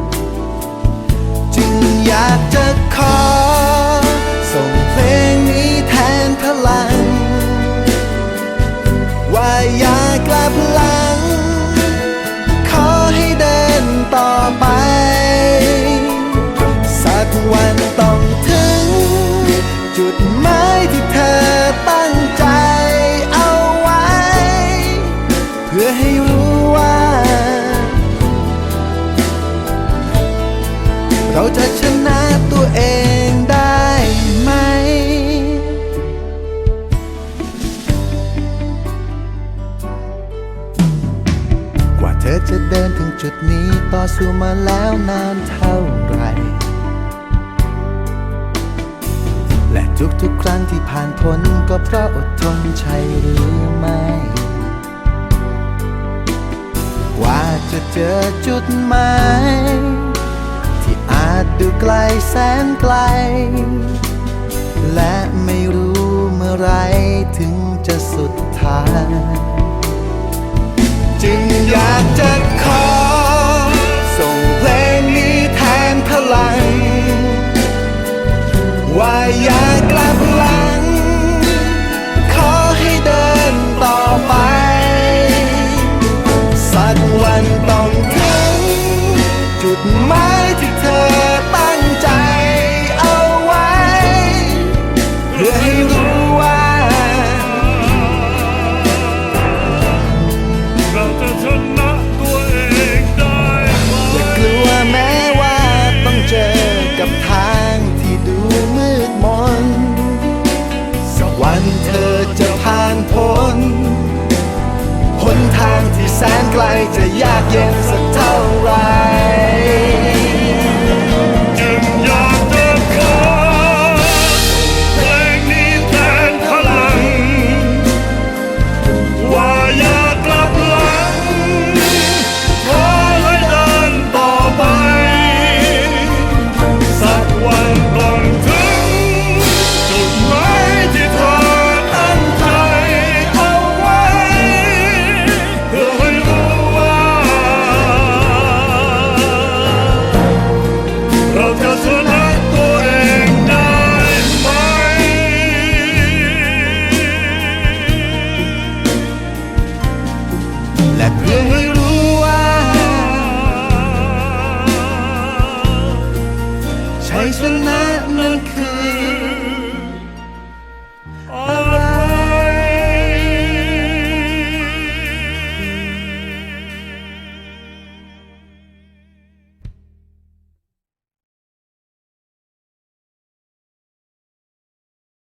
อยากจะขอ ส่งเพลงนี้แทนพลัง ว่าอย่ากลับหลัง ขอให้เดินต่อไป สักวันต้องถึง จุดหมายที่เธอตั้งใจเอาไว้ เพื่อให้รู้ว่า เราจะชนะ เดินถึงจุดนี้ต่อสู้มาแล้วนานเท่าไหรและทุกๆครั้งที่ผ่านพ้นก็เพราะอดทนใช่หรือไม่ กว่าจะเจอจุดหมายที่อาจดูไกลแสนไกล และไม่รู้เมื่อไรถึงจะสุดทาง อย่ากลับหลัง ขอให้เดินต่อไป สักวันต้องถึงจุดหมายที่เธอตั้งใจเอาไว้ เพื่อให้รู้ ธอจะผ่านพ้นหนทางที่แสนไกลจะยากเย็นสักเท่าไร แล